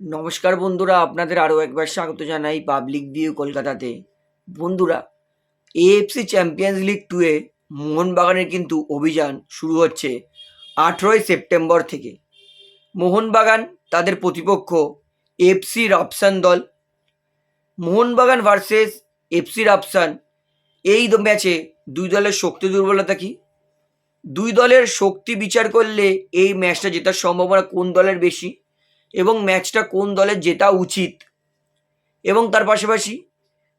নমস্কার বন্ধুরা, আপনাদের আরও একবার স্বাগত জানাই পাবলিক ভিউ কলকাতাতে। বন্ধুরা এএফসি চ্যাম্পিয়ন্স লিগ টুয়ে মোহনবাগানের কিন্তু অভিযান শুরু হচ্ছে আঠেরোই সেপ্টেম্বর থেকে। মোহনবাগান তাদের প্রতিপক্ষ এফসি রাপসান দল। মোহনবাগান ভার্সেস এফসি রাপসান এই ম্যাচে দুই দলের শক্তি দুর্বলতা কি? দুই দলের শক্তি বিচার করলে এই ম্যাচটা জেতার সম্ভাবনা কোন দলের বেশি? এবং ম্যাচটা কোন দলের জেতা উচিত? এবং তার পাশাপাশি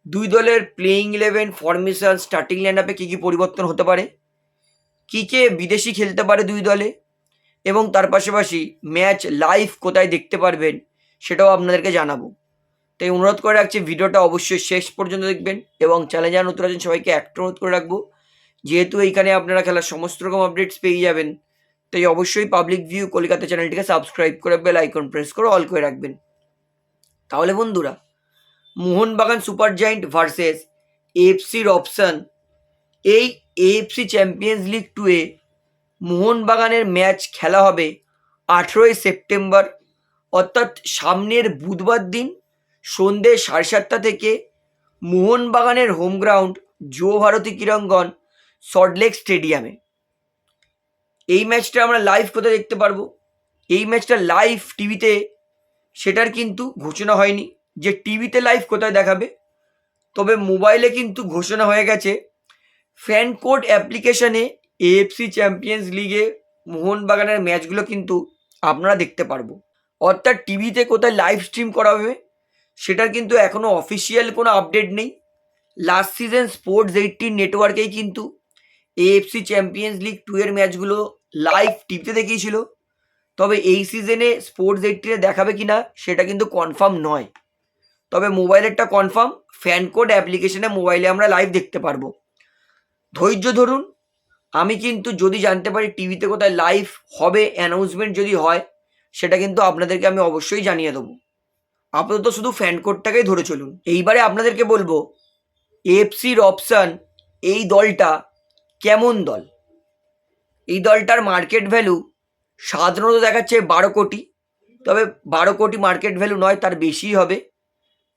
দুই দলের প্লেয়িং ইলেভেন ফরমেশন স্টার্টিং লাইন আপে কী কী পরিবর্তন হতে পারে? কী কে বিদেশি খেলতে পারে দুই দলে? এবং তার পাশাপাশি ম্যাচ লাইভ কোথায় দেখতে পারবেন সেটাও আপনাদেরকে জানাব। তাই অনুরোধ করে রাখছি, ভিডিওটা অবশ্যই শেষ পর্যন্ত দেখবেন এবং চ্যানেল যারা নতুন সবাইকে একটা অনুরোধ করে রাখব, যেহেতু এইখানে আপনারা খেলার সমস্ত রকম আপডেটস পেয়ে যাবেন তাই অবশ্যই পাবলিক ভিউ কলকাতা চ্যানেলটিকে সাবস্ক্রাইব করে বেল আইকন প্রেস করে অল করে রাখবেন। তাহলে বন্ধুরা, মোহনবাগান সুপার জায়েন্ট ভার্সেস এফসির অপশান এই এএফসি চ্যাম্পিয়ন্স লিগ টুয়ে মোহনবাগানের ম্যাচ খেলা হবে আঠেরোই সেপ্টেম্বর, অর্থাৎ সামনের বুধবার দিন সন্ধ্যে সাড়ে সাতটা থেকে মোহনবাগানের হোম গ্রাউন্ড যুব ভারতী ক্রীড়াঙ্গন সল্টলেক স্টেডিয়ামে এই ম্যাচটা আমরা লাইভ কোথায় দেখতে পারব? এই ম্যাচটা লাইভ টিভিতে, সেটার কিন্তু ঘোষণা হয়নি যে টিভিতে লাইভ কোথায় দেখাবে। তবে মোবাইলে কিন্তু ঘোষণা হয়ে গেছে ফ্যান কোড অ্যাপ্লিকেশনে এএফসি চ্যাম্পিয়ন্স লিগে মোহনবাগানের ম্যাচগুলো কিন্তু আপনারা দেখতে পারব। অর্থাৎ টিভিতে কোথায় লাইভ স্ট্রিম করা হবে, সেটার কিন্তু এখনও অফিসিয়াল কোনো আপডেট নেই। লাস্ট সিজন স্পোর্টস এইটটিন নেটওয়ার্কেই কিন্তু এএফসি চ্যাম্পিয়ন্স লিগ টু এর ম্যাচগুলো লাইভ টিভিতে দেখিয়েছিল। তবে এই সিজনে স্পোর্টস এইটিনে দেখাবে কি না সেটা কিন্তু কনফার্ম নয়। তবে মোবাইলেরটা কনফার্ম ফ্যান কোড অ্যাপ্লিকেশনে মোবাইলে আমরা লাইভ দেখতে পারব। ধৈর্য ধরুন, আমি কিন্তু যদি জানতে পারি টিভিতে কোথায় লাইভ হবে অ্যানাউন্সমেন্ট যদি হয়, সেটা কিন্তু আপনাদেরকে আমি অবশ্যই জানিয়ে দেবো। আপাতত শুধু ফ্যান কোডটাকেই ধরে চলুন। এইবারে আপনাদেরকে বলব এফসির অপশান এই দলটা কেমন দল? এই দলটার মার্কেট ভ্যালু সাধারণত দেখাচ্ছে বারো কোটি। তবে বারো কোটি মার্কেট ভ্যালু নয়, তার বেশিই হবে।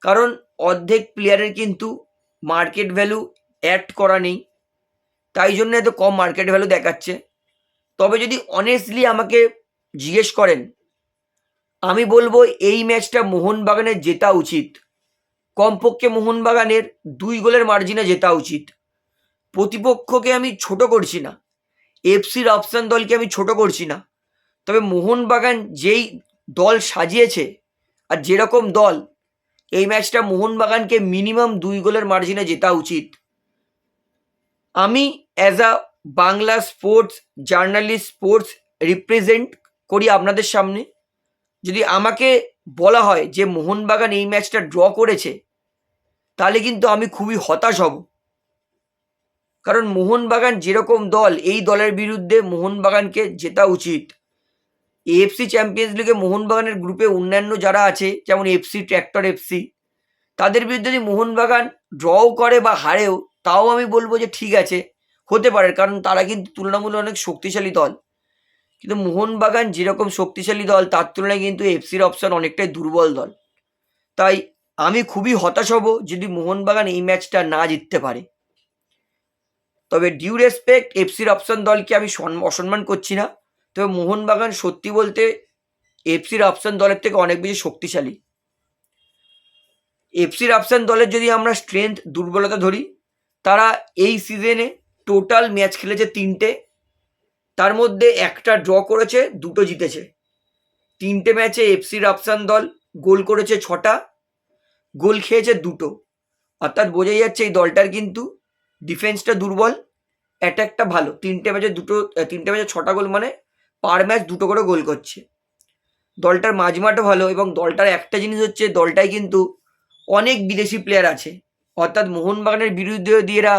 কারণ অর্ধেক প্লেয়ারের কিন্তু মার্কেট ভ্যালু অ্যাড করা নেই। তাই জন্য এত কম মার্কেট ভ্যালু দেখাচ্ছে। তবে যদি অনেস্টলি আমাকে জিজ্ঞেস করেন, আমি বলব এই ম্যাচটা মোহনবাগানের জেতা উচিত। কমপক্ষে মোহনবাগানের দুই গোলের মার্জিনে জেতা উচিত। প্রতিপক্ষকে আমি ছোট করছি না। এফসির অপশান দলকে আমি ছোট করছি না। তবে মোহনবাগান যেই দল সাজিয়েছে আর যেরকম দল, এই ম্যাচটা মোহনবাগানকে মিনিমাম দুই গোলের মার্জিনে জেতা উচিত। আমি as a Bangla sports journalist sports represent করি আপনাদের সামনে। যদি আমাকে বলা হয় যে মোহনবাগান এই ম্যাচটা ড্র করেছে, তাহলে কিন্তু আমি খুবই হতাশ হব। কারণ মোহনবাগান যেরকম দল, এই দলের বিরুদ্ধে মোহনবাগানকে জেতা উচিত। এএফসি চ্যাম্পিয়ন্স লিগে মোহনবাগানের গ্রুপে অন্যান্য যারা আছে, যেমন এফসি ট্র্যাক্টর এফসি, তাদের বিরুদ্ধে যদি মোহনবাগান ড্রও করে বা হারেও, তাও আমি বলব যে ঠিক আছে, হতে পারে, কারণ তারা কিন্তু তুলনামূলক অনেক শক্তিশালী দল। কিন্তু মোহনবাগান যেরকম শক্তিশালী দল, তার তুলনায় কিন্তু এফসির অপশন অনেকটাই দুর্বল দল। তাই আমি খুবই হতাশ হব যদি মোহনবাগান এই ম্যাচটা না জিততে পারে। তবে ডিউ রেসপেক্ট এফসির অপশন দলকে আমি অসম্মান করছি না। তবে মোহনবাগান সত্যি বলতে এফসির অপশন দলের থেকে অনেক বেশি শক্তিশালী। এফসির অপশন দলের যদি আমরা স্ট্রেংথ দুর্বলতা ধরি, তারা এই সিজনে টোটাল ম্যাচ খেলেছে তিনটে। তার মধ্যে একটা ড্র করেছে, দুটো জিতেছে। তিনটে ম্যাচে এফসির আফসান দল গোল করেছে ছটা, গোল খেয়েছে দুটো। অর্থাৎ বোঝাই যাচ্ছে এই দলটার কিন্তু ডিফেন্সটা দুর্বল অ্যাটাকটা ভালো। তিনটে ম্যাচে দুটো তিনটে ম্যাচে ছটা গোল মানে পার ম্যাচ দুটো করে গোল করছে। দলটার মাঝমাঠও ভালো এবং দলটার একটা জিনিস হচ্ছে দলটায় কিন্তু অনেক বিদেশি প্লেয়ার আছে। অর্থাৎ মোহনবাগানের বিরুদ্ধে যদি এরা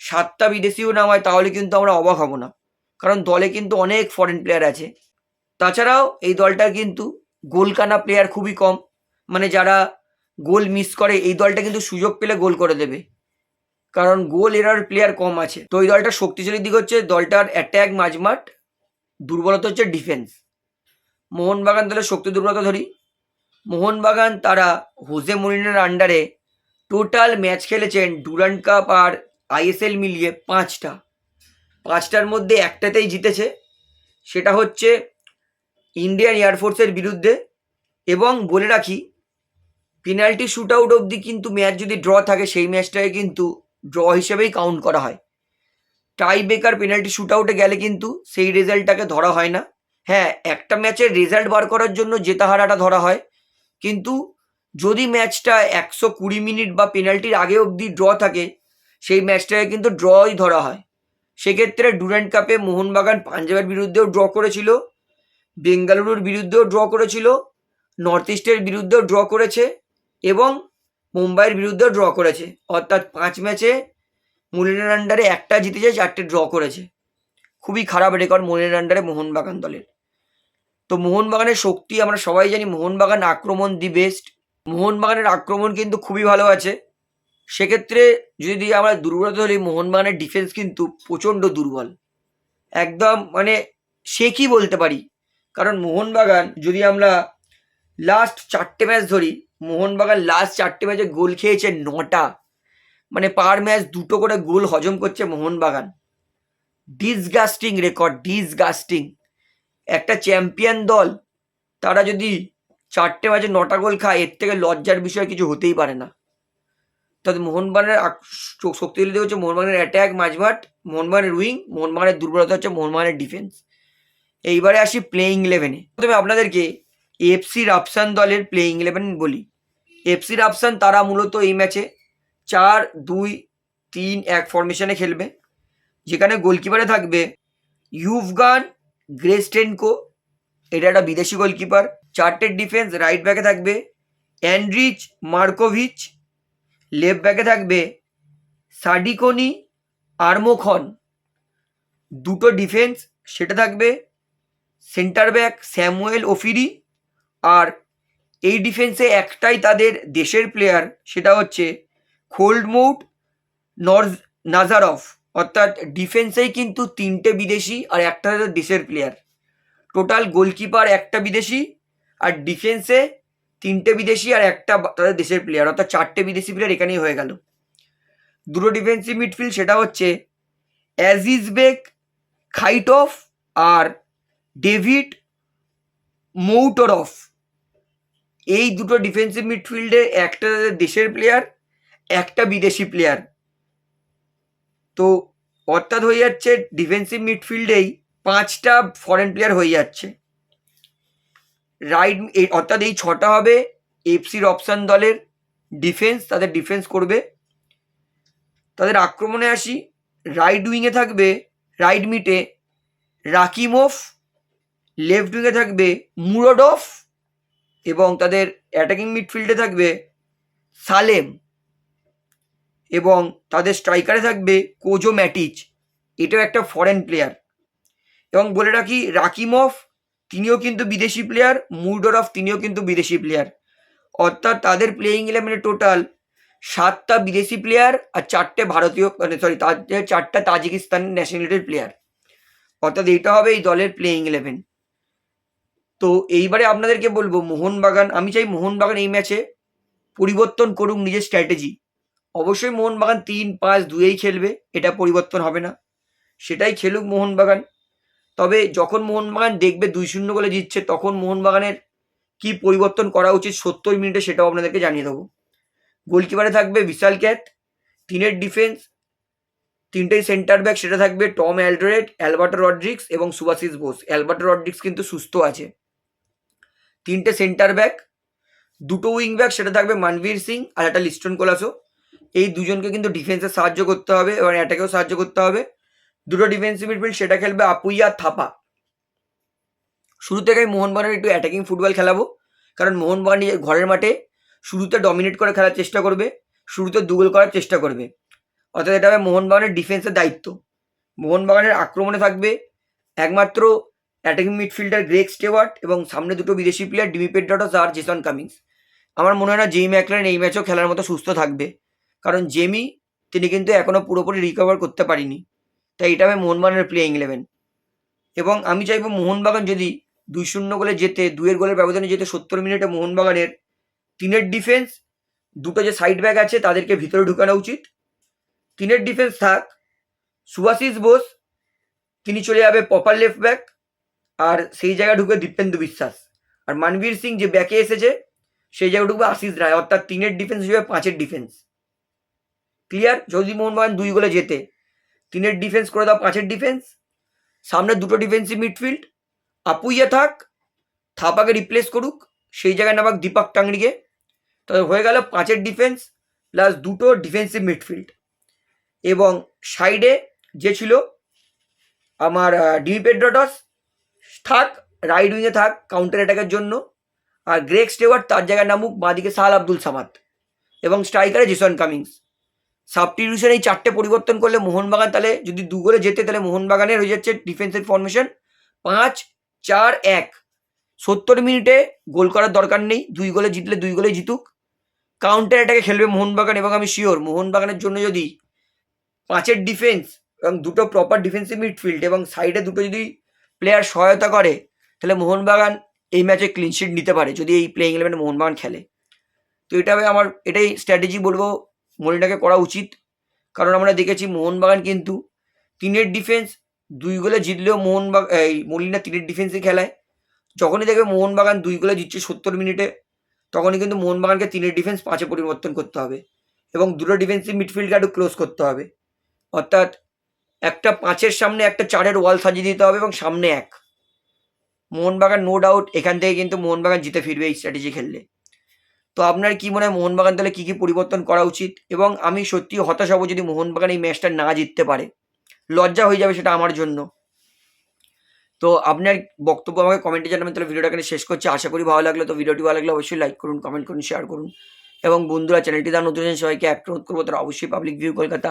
সাতটা বিদেশিও নামায়, তাহলে কিন্তু আমরা অবাক হব না। কারণ দলে কিন্তু অনেক ফরেন প্লেয়ার আছে। তাছাড়াও এই দলটার কিন্তু গোলকানা প্লেয়ার খুবই কম। মানে যারা গোল মিস করে, এই দলটা কিন্তু সুযোগ পেলে গোল করে দেবে। কারণ গোল এরার প্লেয়ার কম আছে। তো এই দলটার শক্তিশালী দিক হচ্ছে, দলটার অ্যাট্যাক মাঝমাঠ, দুর্বলতা হচ্ছে ডিফেন্স মোহনবাগান দলের শক্তি দুর্বলতা ধরি। মোহনবাগান তারা হোজে মরিনের আন্ডারে টোটাল ম্যাচ খেলেছেন ডুরান্ড কাপ আর আইএসএল মিলিয়ে পাঁচটা। পাঁচটার মধ্যে একটাতেই জিতেছে। সেটা হচ্ছে ইন্ডিয়ান এয়ারফোর্সের বিরুদ্ধে এবং বলে রাখি পেনাল্টি শ্যুট আউট অবধি কিন্তু ম্যাচ যদি ড্র থাকে, সেই ম্যাচটাকে কিন্তু ড্র হিসেবেই কাউন্ট করা হয়। টাই ব্রেকার পেনাল্টি শ্যুট আউটে গেলে কিন্তু সেই রেজাল্টটাকে ধরা হয় না। হ্যাঁ একটা ম্যাচের রেজাল্ট বার করার জন্য জেতা হারাটা ধরা হয়। কিন্তু যদি ম্যাচটা একশো কুড়ি মিনিট বা পেনাল্টির আগে অবধি ড্র থাকে, সেই ম্যাচটাকে কিন্তু ড্রই ধরা হয়। সেক্ষেত্রে ডুরান্ড কাপে মোহনবাগান পাঞ্জাবের বিরুদ্ধেও ড্র করেছিল, বেঙ্গালুরুর বিরুদ্ধেও ড্র করেছিল নর্থ ইস্টের বিরুদ্ধেও ড্র করেছে এবং মুম্বাইয়ের বিরুদ্ধেও ড্র করেছে। অর্থাৎ পাঁচ ম্যাচে মুলিনের আন্ডারে একটা জিতেছে, চারটে ড্র করেছে। খুবই খারাপ রেকর্ড মুলিনের আন্ডারে মোহনবাগান দলের। তো মোহনবাগানের শক্তি আমরা সবাই জানি, মোহনবাগান আক্রমণ দি বেস্ট মোহনবাগানের আক্রমণ কিন্তু খুবই ভালো আছে। সেক্ষেত্রে যদি আমরা দুর্বলতা ধরি, মোহনবাগানের ডিফেন্স কিন্তু প্রচণ্ড দুর্বল। একদম মানে সে কি বলতে পারি? কারণ মোহনবাগান যদি আমরা লাস্ট চারটে ম্যাচ ধরি মোহনবাগান লাস্ট চারটে ম্যাচে গোল খেয়েছে নটা। মানে পার ম্যাচ দুটো করে গোল হজম করছে মোহনবাগান। ডিসগাস্টিং রেকর্ড ডিসগাস্টিং একটা চ্যাম্পিয়ন দল, তারা যদি চারটে ম্যাচে নটা গোল খায়, এর থেকে লজ্জার বিষয় কিছু হতেই পারে না। তবে মোহনবাগানের শক্তিশালী হচ্ছে মোহনবাগানের অ্যাট্যাক মাঝমাঠ, মোহনবাগানের উইং মোহনবাগানের দুর্বলতা হচ্ছে মোহনবাগানের ডিফেন্স এইবারে আসি প্লেইং ইলেভেনে প্রথমে আপনাদেরকে এফসি রাফসান দলের প্লেইং ইলেভেন বলি। এফসি রাফসান তারা মূলত এই ম্যাচে চার, দুই, তিন এক ফরমেশনে খেলবে। যেখানে গোলকিপারে থাকবে ইউফগান গ্রেস্টেনকো এটা একটা বিদেশি গোলকিপার চারটের ডিফেন্স রাইট ব্যাকে থাকবে অ্যান্ড্রিচ মার্কোভিচ লেফট ব্যাকে থাকবে সাডিকোনি আর্মোখন দুটো ডিফেন্স সেটা থাকবে সেন্টার ব্যাক স্যামুয়েল ওফিরি আর এই ডিফেন্সে একটাই তাদের দেশের প্লেয়ার সেটা হচ্ছে খোল্ডমৌট নর্জ নাজারফ অর্থাৎ ডিফেন্সেই কিন্তু তিনটে বিদেশি আর একটা তাদের দেশের প্লেয়ার টোটাল গোলকিপার একটা বিদেশি আর ডিফেন্সে তিনটে বিদেশি আর একটা তাদের দেশের প্লেয়ার অর্থাৎ চারটে বিদেশি প্লেয়ার এখানেই হয়ে গেল। দুটো ডিফেন্সিভ মিডফিল্ড সেটা হচ্ছে অ্যাজিজ বেক খাইটফ আর ডেভিড মৌটরফ এই দুটো ডিফেন্সিভ মিডফিল্ডে একটা দেশের প্লেয়ার একটা বিদেশি প্লেয়ার তো অর্থাৎ হয়ে যাচ্ছে ডিফেন্সিভ মিডফিল্ডেই পাঁচটা ফরেন প্লেয়ার হয়ে যাচ্ছে। রাইট অর্থাৎ এই ছটা হবে এফসির অপশান দলের ডিফেন্স তাদের ডিফেন্স করবে। তাদের আক্রমণে আসি রাইট উইংয়ে থাকবে রাইট মিটে রাকিমোফ লেফট উইংয়ে থাকবে মুরোডফ এবং তাদের অ্যাটাকিং মিডফিল্ডে থাকবে সালেম এবং তাদের স্ট্রাইকারে থাকবে কোজো ম্যাটিচ। এটাও একটা ফরেন প্লেয়ার এবং বলে রাখি, রাকিমফ, তিনিও কিন্তু বিদেশি প্লেয়ার মুরডরফ তিনিও কিন্তু বিদেশি প্লেয়ার অর্থাৎ তাদের প্লেয়িং ইলেভেনে টোটাল সাতটা বিদেশি প্লেয়ার আর চারটে ভারতীয় মানে সরি তাদের চারটা তাজিকিস্তান ন্যাশনালিটির প্লেয়ার অর্থাৎ এইটা হবে এই দলের প্লেয়িং ইলেভেন তো এইবারে আপনাদেরকে বলব, মোহনবাগান, আমি চাই মোহনবাগান এই ম্যাচে পরিবর্তন করুক নিজের স্ট্র্যাটেজি অবশ্যই মোহনবাগান তিন, পাঁচ দুয়েই খেলবে, এটা পরিবর্তন হবে না। সেটাই খেলুক মোহনবাগান। তবে যখন মোহনবাগান দেখবে দুই শূন্য গোলে জিতছে, তখন মোহনবাগানের কি পরিবর্তন করা উচিত সত্তর মিনিটে সেটাও আপনাদেরকে জানিয়ে দেবো। গোলকিপারে থাকবে বিশাল ক্যাথ, তিনের ডিফেন্স তিনটেই সেন্টার ব্যাক সেটা থাকবে টম অ্যালড্রেড, অ্যালবার্টো রড্রিক্স এবং সুভাশিস বোস। অ্যালবার্টো রড্রিক্স কিন্তু সুস্থ আছে। তিনটে সেন্টার ব্যাক দুটো উইং ব্যাক সেটা থাকবে মানবীর সিং আর একটা লিস্টন কোলাসো। এই দুজনকে কিন্তু ডিফেন্সে সাহায্য করতে হবে, এবং অ্যাটাকেও সাহায্য করতে হবে। দুটো ডিফেন্সিভ মিডফিল্ড সেটা খেলবে আপুইয়া থাপা। শুরু থেকে আমি মোহনবাগানের একটু অ্যাটাকিং ফুটবল খেলাবো, কারণ মোহনবাগান নিজের ঘরের মাঠে শুরুতে ডমিনেট করে খেলার চেষ্টা করবে, শুরুতে দুগোল করার চেষ্টা করবে। অর্থাৎ এটা হবে মোহনবাগানের ডিফেন্সের দায়িত্ব। মোহনবাগানের আক্রমণে থাকবে একমাত্র অ্যাটাকিং মিডফিল্ডার গ্রেক স্টেওয়ার্ট এবং সামনে দুটো বিদেশি প্লেয়ার ডিমি পেড্রাটস আর জেসন কামিংস আমার মনে হয় না জেমি ম্যাকলেন এই ম্যাচও খেলার মতো সুস্থ থাকবে। কারণ জেমি, তিনি কিন্তু এখনও পুরোপুরি রিকভার করতে পারিনি। তাই এটা হবে মোহনবাগানের প্লেয়িং ইলেভেন এবং আমি চাইব মোহনবাগান যদি দুই শূন্য গোলে যেতে দুয়ের গোলের ব্যবধানে যেতে সত্তর মিনিটে মোহনবাগানের তিনের ডিফেন্স দুটো যে সাইড ব্যাক আছে তাদেরকে ভিতরে ঢুকানো উচিত। তিনের ডিফেন্স থাক, সুভাশিস বোস, তিনি চলে যাবে পপার লেফট ব্যাক আর সেই জায়গায় ঢুকবে দীপেন্দু বিশ্বাস। আর মানবীর সিং যে ব্যাকে এসেছে, সেই জায়গায় ঢুকবে আশিস রায়, অর্থাৎ তিনের ডিফেন্স হিসেবে পাঁচের ডিফেন্স ক্লিয়ার যদি মোহনবাগান দুই গোলে যেতে তিনের ডিফেন্স করে দাও, পাঁচের ডিফেন্স সামনে দুটো ডিফেন্সিভ মিডফিল্ড আপুইয়া থাক, থাপাকে রিপ্লেস করুক, সেই জায়গায় নামাক দীপক টাংরিকে। তবে হয়ে গেল পাঁচের ডিফেন্স প্লাস দুটো ডিফেন্সিভ মিডফিল্ড এবং সাইডে যে ছিল, আমার ডি পেড্রোটস থাক রাইট উইংয়ে থাক কাউন্টার অ্যাটাকের জন্য। আর গ্রেক স্টেওয়ার্ট তার জায়গায় নামুক, বাঁদিকে সাহাল আব্দুল সামাদ। এবং স্ট্রাইকারে জিসন কামিংস। সাবস্টিটিউশন এই চারটে পরিবর্তন করলে মোহনবাগান তাহলে যদি দু গোলে যেতে, তাহলে মোহনবাগানের হয়ে যাচ্ছে ডিফেন্সের ফরমেশন পাঁচ, চার, এক। সত্তর মিনিটে গোল করার দরকার নেই, দুই গোলে জিতলে দুই গোলে জিতুক। কাউন্টার অ্যাটাকে খেলবে মোহনবাগান এবং আমি শিওর মোহনবাগানের জন্য যদি পাঁচের ডিফেন্স এবং দুটো প্রপার ডিফেন্সিভ মিডফিল্ড এবং সাইডে দুটো যদি প্লেয়ার সহায়তা করে, তাহলে মোহনবাগান এই ম্যাচে ক্লিনশিট নিতে পারে, যদি এই প্লেইং ইলেভেনে মোহনবাগান খেলে। তো এটা আমার, এটাই স্ট্র্যাটেজি বলব মলিনাকে করা উচিত। কারণ আমরা দেখেছি মোহনবাগান কিন্তু তিনের ডিফেন্স দুই গোলে জিতলেও মোহনবাগান এই মলিনা তিনের ডিফেন্সে খেলায়। যখনই দেখবে মোহনবাগান দুই গোলে জিতছে সত্তর মিনিটে, তখনই কিন্তু মোহনবাগানকে তিনের ডিফেন্স পাঁচে পরিবর্তন করতে হবে। এবং দুটো ডিফেন্সিভ মিডফিল্ডকে একটু ক্লোজ করতে হবে। অর্থাৎ একটা পাঁচের সামনে একটা চারের ওয়াল সাজিয়ে দিতে হবে এবং সামনে এক। মোহনবাগান নো ডাউট এখান থেকে কিন্তু মোহনবাগান জিতে ফিরবে এই স্ট্র্যাটেজি খেললে। তো আপনার কি মনে হয় মোহনবাগান তাহলে কী কী পরিবর্তন করা উচিত? এবং আমি সত্যি হতাশ হব যদি মোহনবাগান এই ম্যাচটা না জিততে পারে। লজ্জা হয়ে যাবে সেটা আমার জন্য। তো আপনার বক্তব্য আমাকে কমেন্টে জানাবেন, তাহলে ভিডিওটা এখানে শেষ করছি। আশা করি ভালো লাগল। তো ভিডিওটি ভালো লাগলে অবশ্যই লাইক করুন কমেন্ট করুন শেয়ার করুন। এবং বন্ধুরা, চ্যানেলটি তার নতুন সবাইকে অনুরোধ করব। তারা অবশ্যই পাবলিক ভিউ কলকাতা